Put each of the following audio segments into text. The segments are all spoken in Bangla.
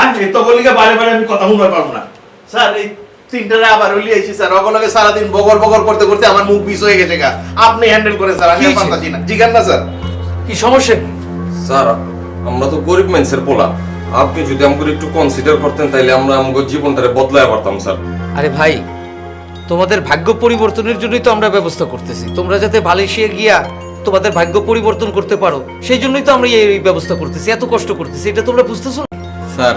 আর এই তো বলি বারে বারে আমি কথা শুনতে পারব না। স্যার এই তিনটারে আবার আইছি স্যার। ওগুলোকে সারাদিন বগর বগর করতে করতে আমার মুখ বিষ হয়ে গেছে গা। আপনি হ্যান্ডেল করেন স্যার আমি? পারতাছি না। জিগান না স্যার। কি সমস্যা স্যার আমরা তো গরিব মানুষের পোলা। আপনি যদি আমাকে একটু কনসিডার করতেন তাইলে আমরা আমাদের জীবনটারে বদলায় পারতাম স্যার। আরে ভাই তোমাদের ভাগ্য পরিবর্তনের জন্যই তো আমরা ব্যবস্থা করতেছি। তোমরা যাতে মালয়েশিয়া গিয়া তোমাদের ভাগ্য পরিবর্তন করতে পারো সেই জন্যই তো আমরা এই ব্যবস্থা করতেছি। এত কষ্ট করতেছি এটা তোমরা বুঝতেছো না? স্যার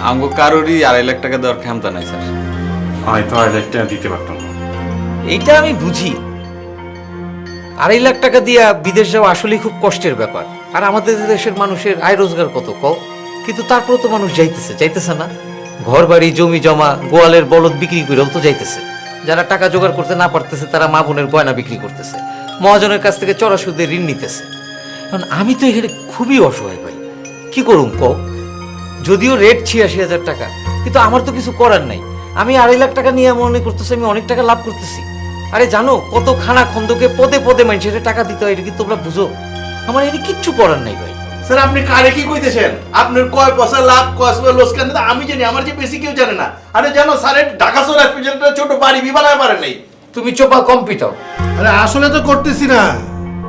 আমাকে কারোরই আড়াই লাখ টাকা দেওয়ার ক্ষমতা নাই স্যার। আমি তো আড়াই লাখ টাকা দিতে পারতাম না। এইটা আমি বুঝি। আড়াই লাখ টাকা দিয়া বিদেশ যাওয়া আসলেই খুব কষ্টের ব্যাপার। আর আমাদের দেশের মানুষের আয় রোজগার কত কও? কিন্তু তারপরে তো মানুষ যাইতেছে যাইতেছে না। ঘর বাড়ি জমি জমা গোয়ালের বলদ বিক্রি করেও তো যাইতেছে। যারা টাকা জোগাড় করতে না পারতেছে তারা মা বোনের গয়না বিক্রি করতেছে। মহাজনের কাছ থেকে চড়া সুদে ঋণ নিতেছে। কারণ আমি তো এখানে খুবই অসহায় ভাই। কি করুম কও? যদিও রেট ছিয়াশি হাজার টাকা কিন্তু আমার তো কিছু করার নাই। আমি আড়াই লাখ টাকা নিয়ে মনে করতেছি আমি অনেক টাকা লাভ করতেছি। আরে জানো কত খানা খন্দকে পদে পদে মানুষের টাকা দিতে হয় এটা কি তোমরা বুঝো? আমার এখানে কিচ্ছু করার নাই ভাই। স্যার আপনি কারে কি কইতেছেন? আপনার কয় পয়সা লাভ কয় পয়সা লোসকান আমি জানি আমার যে বেশি কেউ জানে না। আরে জানো স্যারের ঢাকা শহর হসপিটালটা ছোট বাড়ি বিবানায় পারে নাই। তুমি চোপা কম্পিউটার আরে আসলে তো করতেছি না।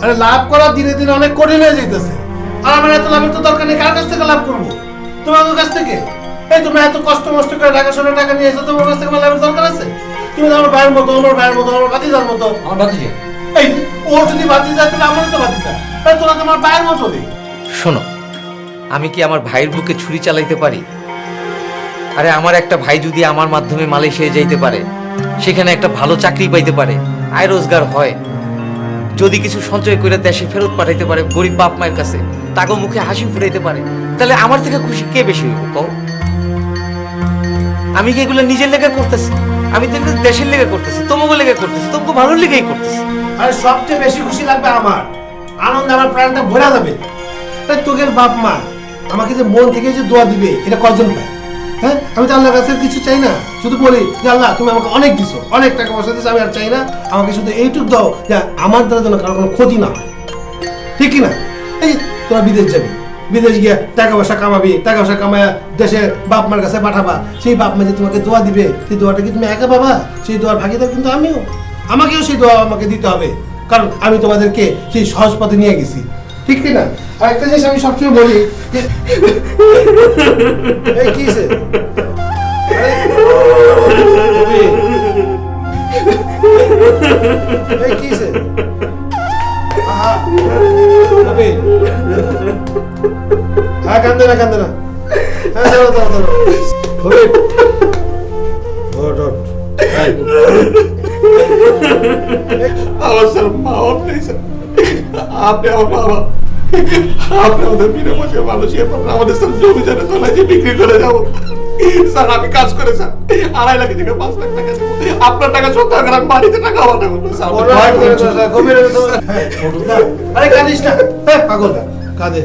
আরে লাভ করা দিনে দিনে অনেক কঠিন হয়ে যাইতেছে। আর আমার এত লাভের তো দরকার নেই কার কাছ থেকে লাভ করব? তোমার কাছ থেকে? এই তোমরা এত কষ্ট মষ্ট করে টাকা শোনা টাকা নিয়ে এসো তোমার কাছ থেকে আমার লাভের দরকার আছে? তুমি আমার ভাইয়ের মতো আমার ভাইয়ের মতো আমার ভাতিজার মতো। আমার ভাতিজা? এই ওর যদি ভাতিজা তাহলে আমারও তো ভাতিজা। এই তোরা তো আমার ভাইয়ের মতো রে শোনো আমি কি আমার ভাইয়ের বুকে ছুরি চালাইতে পারি? আরে আমার একটা ভাই যদি আমার মাধ্যমে মালয়েশিয়া যাইতে পারে সেখানে একটা ভালো চাকরি পাইতে পারে আয় রোজগার হয়। যদি কিছু সঞ্চয় করে দেশে ফেরত পাঠাইতে পারে গরিব বাপ মায়ের কাছে তাকে মুখে হাসি ফুটাইতে পারে, তাহলে আমার থেকে খুশি কে বেশি হইব, কও? আমি কি এগুলো নিজের লেগে করতেছি? আমি তো দেশের লেগে করতেছি তোমাকে লেগে করতেছি তোমাকে ভালো লেগেই করতেছি। আর সবচেয়ে বেশি খুশি লাগবে আমার। আনন্দে আমার প্রাণটা ভরা যাবে। তোদের বাপ মা, আমাকে যে মন থেকে যে দোয়া দিবে, এটা কজন পায়? হ্যাঁ? আমি তো আল্লাহর কাছে কিছু চাই না। শুধু বলি যে, আল্লাহ, তুমি আমাকে অনেক দিছো। অনেক টাকা পয়সা দিছো, আমি আর চাই না। আমাকে শুধু এইটুকু দাও যে, আমার দ্বারা যেন কারও কোনো ক্ষতি না হয়। ঠিক কি না এই, তোরা বিদেশ যাবি। বিদেশ গিয়ে টাকা পয়সা কামাবি, টাকা পয়সা কামায় দেশে বাপ মার কাছে পাঠাবা। সেই বাপ মা যে তোমাকে দোয়া দিবে, সেই দোয়াটা কি তুমি একা পাবা? সেই দোয়ার ভাগিদার কিন্তু আমিও। আমাকেও সেই দোয়া আমাকে দিতে হবে। কারণ আমি তোমাদেরকে সেই সহজ পথে নিয়ে গেছি। ঠিক কি না আর একটা জিনিস আমি সবসময় বলি? হ্যাঁ কান্দে না কান্দে না। হ্যাঁ। আমার স্যার মা আপনি আমার বাবা। আপনি আমাদের বিনা পয়সা মানুষের আমাদের জমি জানে তোলা যে বিক্রি করে যাব স্যার আমি কাজ করে স্যার আড়াই লাখ থেকে পাঁচ লাখ টাকা দেবো। আপনার টাকা গ্রাম বাড়িতে টাকা আমার টাকা স্যার বড় ভয় করে করছেন। দাও, গভীরে দাও। ওঠো না। আরে কাঁদিস না। হ্যাঁ পাগল। কাঁদে।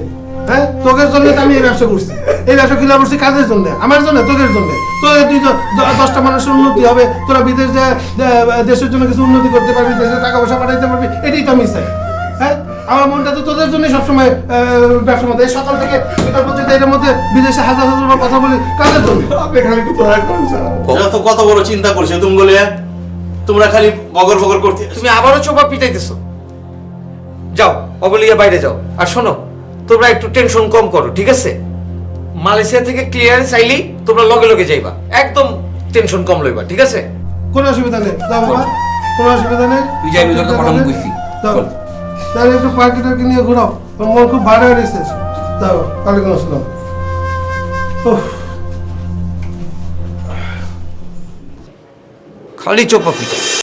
হ্যাঁ তোকের জন্য আমি এই ব্যবসা করছি। এই ব্যবসা কিনা করছি কাজের জন্য? আমার জন্য তোকের জন্য। তোদের দ- দশটা মানুষের উন্নতি হবে। তোরা বিদেশ দেশের জন্য কিছু উন্নতি করতে পারবি দেশে টাকা পয়সা পাঠাইতে পারবি এটাই তো আমি চাই। আমার মনটা তো তোদের জন্য সবসময় আহ, ব্যবসার মধ্যে। সকাল থেকে বিকাল পর্যন্ত এটার মধ্যে বিদেশে হাজার হাজার বার কথা বলি কাজের জন্য? আপনি খালি একটু দয়া করুন স্যার। যত কত বড় চিন্তা করছে তুমি বলে তোমরা খালি বগর বগর করতে তুমি আবারও চোপা পিটাইতেছো। যাও অবলিয়া বাইরে যাও। আর শোনো তোমরা একটু টেনশন কম করো ঠিক আছে? মালয়েশিয়া থেকে ক্লিয়ারেন্স আইলেই তোমরা লগে লগে যাইবা। একদম টেনশন কম লইবা ঠিক আছে? কোনো অসুবিধা নেই। যাও বাবা কোনো অসুবিধা নেই। তুই যাই রোজগার তো পাঠাবো কইছি। তাহলে একটু পাখি টাকি নিয়ে ঘোরাও। মন খুব ভালো হয়ে তাও ওয়ালাইকুম আসসালাম খালি চোপা পিটাই